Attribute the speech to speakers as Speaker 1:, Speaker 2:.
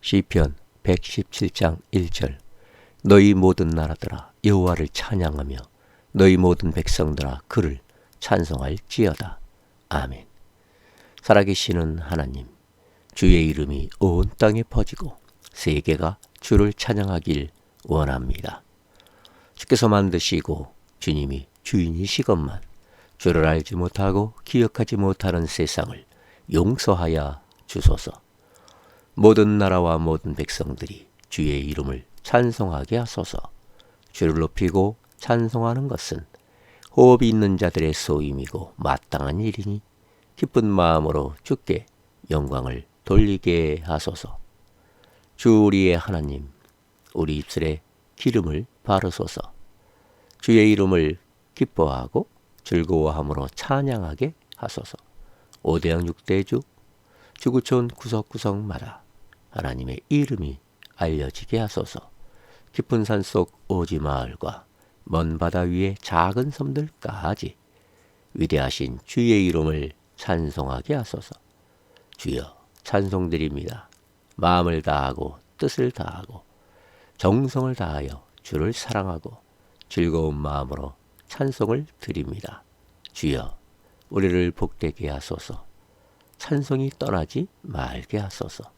Speaker 1: 시편 117장 1절 너희 모든 나라들아 여호와를 찬양하며 너희 모든 백성들아 그를 찬송할지어다. 아멘. 살아계시는 하나님 주의 이름이 온 땅에 퍼지고 세계가 주를 찬양하길 원합니다. 주께서 만드시고 주님이 주인이시건만 주를 알지 못하고 기억하지 못하는 세상을 용서하여 주소서. 모든 나라와 모든 백성들이 주의 이름을 찬송하게 하소서. 주를 높이고 찬송하는 것은 호흡이 있는 자들의 소임이고 마땅한 일이니 기쁜 마음으로 주께 영광을 돌리게 하소서. 주 우리의 하나님, 우리 입술에 기름을 바르소서. 주의 이름을 기뻐하고 즐거워함으로 찬양하게 하소서. 오대양 육대주 주구촌 구석구석마다 하나님의 이름이 알려지게 하소서. 깊은 산 속 오지 마을과 먼 바다 위의 작은 섬들까지 위대하신 주의 이름을 찬송하게 하소서. 주여 찬송드립니다. 마음을 다하고 뜻을 다하고 정성을 다하여 주를 사랑하고 즐거운 마음으로 찬송을 드립니다. 주여 우리를 복되게 하소서. 찬송이 떠나지 말게 하소서.